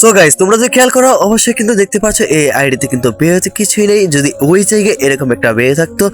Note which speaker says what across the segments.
Speaker 1: So guys তোমরা যদি খেয়াল করো, অবশ্যই কিন্তু দেখতে পাচ্ছ, এই আইডিতে কিন্তু বেরোতে কিছুই নেই। যদি ওই জায়গায় এরকম একটা বেয়ে থাকতো,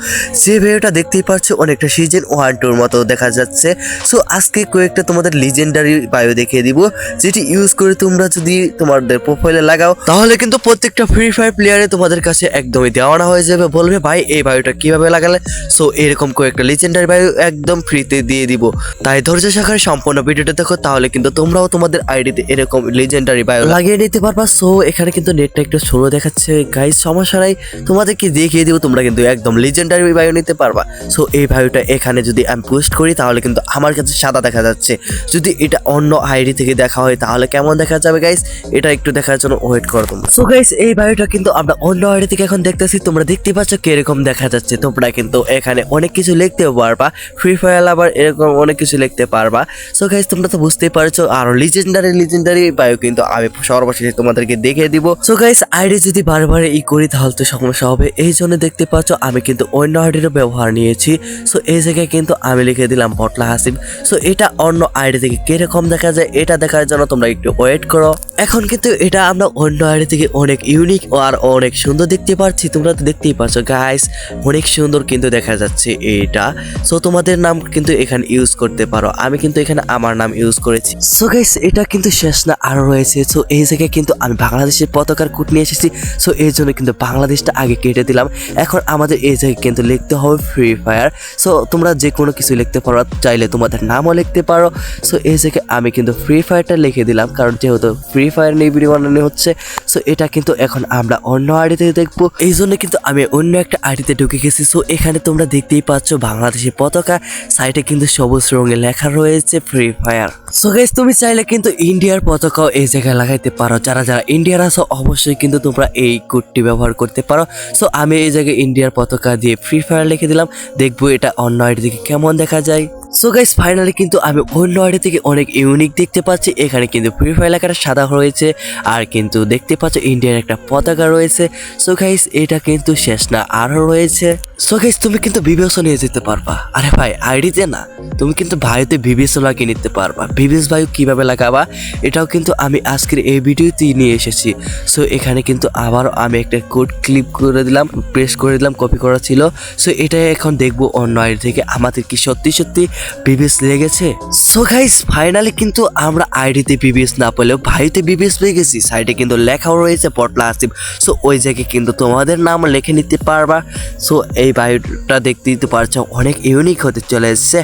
Speaker 1: যে বেয়োটা দেখতেই পাচ্ছ, অনেকটা সিজন ওয়ান, টুর মতো দেখা যাচ্ছে। সো আজকে কয়েকটা তোমাদের লিজেন্ডারি বায়ো দেখিয়ে দিব, যেটি ইউজ করে তোমরা যদি তোমাদের প্রোফাইলে লাগাও, তাহলে কিন্তু প্রত্যেকটা ফ্রি ফায়ার প্লেয়ারে তোমাদের কাছে একদমই দেওয়ানা হয়ে যাবে। বলবে, ভাই, এই বায়োটা কীভাবে লাগালে? সো এরকম কয়েকটা লিজেন্ডারি বায়ো একদম ফ্রিতে দিয়ে দিব। তাই ধৈর্য সহকারে সম্পূর্ণ ভিডিওটা দেখো, তাহলে কিন্তু তোমরাও তোমাদের আইডিতে এরকম লিজেন্ডারি বায়ো লাগিয়ে নিতে পারবা। সো এখানে কিন্তু নেটটা একটু স্লো দেখাচ্ছে। গাইস সমস্যা নাই। তোমাদেরকে দেখিয়ে দিব, তোমরা কিন্তু একদম লিজেন্ডারি বায়ু নিতে পারবা। সো এই বায়োটা এখানে যদি আমি পোস্ট করি, তাহলে কিন্তু আমার কাছে সাদা দেখা যাচ্ছে। যদি এটা অন্য আইডি থেকে দেখা হয়, তাহলে কেমন দেখা যাবে গাইস এটা একটু দেখার জন্য ওয়েট করো তোমরা। সো গাইস এই বায়োটা কিন্তু আমরা অন্য আইডি থেকে এখন দেখতেছি। তোমরা দেখতে পাচ্ছ কীরকম দেখা যাচ্ছে। তোমরা কিন্তু এখানে অনেক কিছু লিখতেও পারবা। ফ্রি ফায়ার আবার এরকম অনেক কিছু লিখতে পারবা। সো গাইস তোমরা তো বুঝতেই পারছ, আর লিজেন্ডারি লিজেন্ডারি বায়ো কিন্তু আমি সর্বশেষে তোমাদেরকে দেখিয়ে দিব। সো গাইস আইডি যদি বারবার ই করি, তাহলে তো সমস্যা হবে। এই জন্য দেখতে পাচ্ছ, আমি কিন্তু অন্য আইডিরও ব্যবহার নিয়েছি। সো এই জায়গায় কিন্তু আমি লিখে দিলাম বটলা হাসিম। সো এটা অন্য আইডি থেকে কীরকম দেখা যায়, এটা দেখার জন্য তোমরা একটু ওয়েট করো। এখন কিন্তু এটা আমরা অন্য আইডি থেকে অনেক ইউনিক আর অনেক সুন্দর দেখতে পাচ্ছি। তোমরা তো দেখতেই পাচ্ছ গাইস অনেক সুন্দর কিন্তু দেখা যাচ্ছে এটা। সো তোমাদের নাম কিন্তু এখানে ইউজ করতে পারো। আমি কিন্তু এখানে আমার নাম ইউজ করেছি। সো গাইস এটা কিন্তু শেষ না, আরও রয়েছে। সো এই জায়গায় কিন্তু আমি বাংলাদেশের পতাকার কুট নিয়ে এসেছি। সো এই জন্য কিন্তু বাংলাদেশটা আগে কেটে দিলাম। এখন আমাদের এই জায়গায় কিন্তু লিখতে হবে ফ্রি ফায়ার সো তোমরা যে কোনো কিছু লিখতে পারো, চাইলে তোমাদের নামও লিখতে পারো। সো এই জায়গায় আমি কিন্তু ফ্রি ফায়ারটা লিখে দিলাম, কারণ যেহেতু ফ্রি ফায়ার নিয়ে ভিডিও বানানো হচ্ছে সো এটা কিন্তু এখন আমরা অন্য আইডিতে দেখব। এই জন্য কিন্তু আমি অন্য একটা আইডিতে ঢুকে গেছি। সো এখানে তোমরা দেখতেই পাচ্ছ বাংলাদেশের পতাকা। সাইডে কিন্তু সবুজ রঙে লেখা রয়েছে ফ্রি ফায়ার সো গাইস তুমি চাইলে কিন্তু ইন্ডিয়ার পতাকাও এই জায়গায় লাগাইতে পারো, যারা যারা ইন্ডিয়ার আসো অবশ্যই কিন্তু তোমরা এই কোডটি ব্যবহার করতে পারো। সো আমি এই জায়গায় ইন্ডিয়ার পতাকা দিয়ে ফ্রি ফায়ার লিখে দিলাম। দেখব এটা অন্য আইডি থেকে কেমন দেখা যায়। সো গাইস ফাইনালি কিন্তু আমি অন্য আইডি থেকে অনেক ইউনিক দেখতে পাচ্ছি। এখানে কিন্তু ফ্রি ফায়ার লেখাটা সাদা রয়েছে আর কিন্তু দেখতে পাচ্ছ ইন্ডিয়ার একটা পতাকা রয়েছে। সো গাইস এটা কিন্তু শেষ না, আরও রয়েছে। সো গাইস তুমি কিন্তু বিবেচনা নিয়ে যেতে পারবা। আরে ভাই, আইডিতে না, তুমি কিন্তু ভাইতে বিবেচনা লাগিয়ে নিতে পারবা। বিবেশ বায়ু কীভাবে লাগাবা, এটাও কিন্তু আমি আজকের এই ভিডিওতেই নিয়ে এসেছি। সো এখানে কিন্তু আবারও আমি একটা কোড ক্লিপ করে দিলাম প্রেস করে দিলাম কপি করা ছিল। সো এটাই এখন দেখব অন্য আইডি থেকে। আমাদের কি সত্যি সত্যি বিবিএস লেগেছে সো গাইস ফাইনালি কিন্তু আমরা আইডিতে বিবিএস না পেলেও ভাইতে বিবিএস পেয়ে গেছি। সাইডে কিন্তু লেখাও রয়েছে পটলা আসিফ সো ওই জায়গায় কিন্তু তোমাদের নাম লিখে নিতে পারবা। সো এই বায়োটা দেখতে দিতে পারছ, অনেক ইউনিক হতে চলে এসছে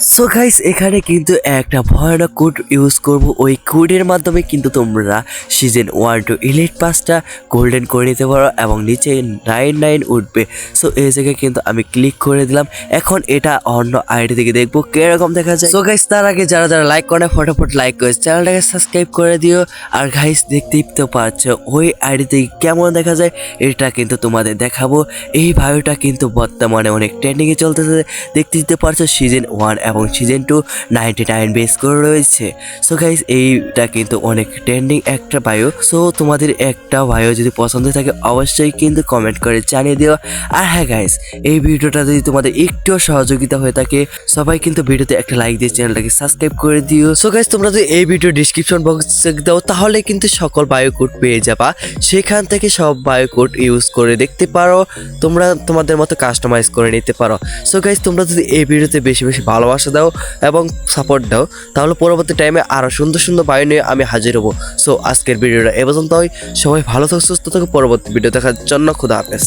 Speaker 1: সো গাইস এখানে কিন্তু একটা ভয়ানক কোড ইউজ করব। ওই কোডের মাধ্যমে কিন্তু তোমরা সিজন ওয়ান টু ইলিট পাসটা গোল্ডেন করে নিতে পারো এবং নিচে নাইন নাইন উঠবে। সো এই জায়গায় কিন্তু আমি ক্লিক করে দিলাম। এখন এটা অন্য আইডি থেকে দেখব কীরকম দেখা যায়। সো গাইস তার আগে যারা যারা লাইক করে ফটাফট লাইক করে। চ্যানেলটাকে সাবস্ক্রাইব করে দিও। আর গাইস দেখতেই তো পারছ ওই আইডি থেকে কেমন দেখা যায়, এটা কিন্তু তোমাদের দেখাবো। এই বায়োটা কিন্তু বর্তমানে অনেক ট্রেন্ডিংয়ে চলতেছে। দেখতে দিতে পারছ সিজন ওয়ান এবং season two ninety nine base করে রয়েছে। সো গাইস এইটা কিন্তু অনেক ট্রেন্ডিং একটা বায়ো সো তোমাদের একটা বায়ো যদি পছন্দ থাকে, অবশ্যই কিন্তু কমেন্ট করে জানিয়ে দিও। আর হ্যাঁ গাইস এই ভিডিওটা যদি তোমাদের একটু সহযোগিতা হয়ে থাকে, সবাই কিন্তু ভিডিওতে একটা লাইক দিয়ে চ্যানেলটাকে সাবস্ক্রাইব করে দিও। সো গাইজ তোমরা যদি এই ভিডিও ডিসক্রিপশন বক্সে দাও, তাহলে কিন্তু সকল বায়ো কোড পেয়ে যাবা। সেখান থেকে সব বায়ো কোড ইউজ করে দেখতে পারো। তোমরা তোমাদের মতো কাস্টমাইজ করে নিতে পারো। সো গাইজ তোমরা যদি এই ভিডিওতে বেশি বেশি ভালোবাসা দাও এবং সাপোর্ট দাও, তাহলে পরবর্তী টাইমে আরও সুন্দর সুন্দর বায়ু নিয়ে আমি হাজির হব। সো আজকের ভিডিওটা এ পর্যন্তই। সবাই ভালো থাকো, সুস্থ থাকো। পরবর্তী ভিডিও দেখার জন্য খুদা হাফেজ।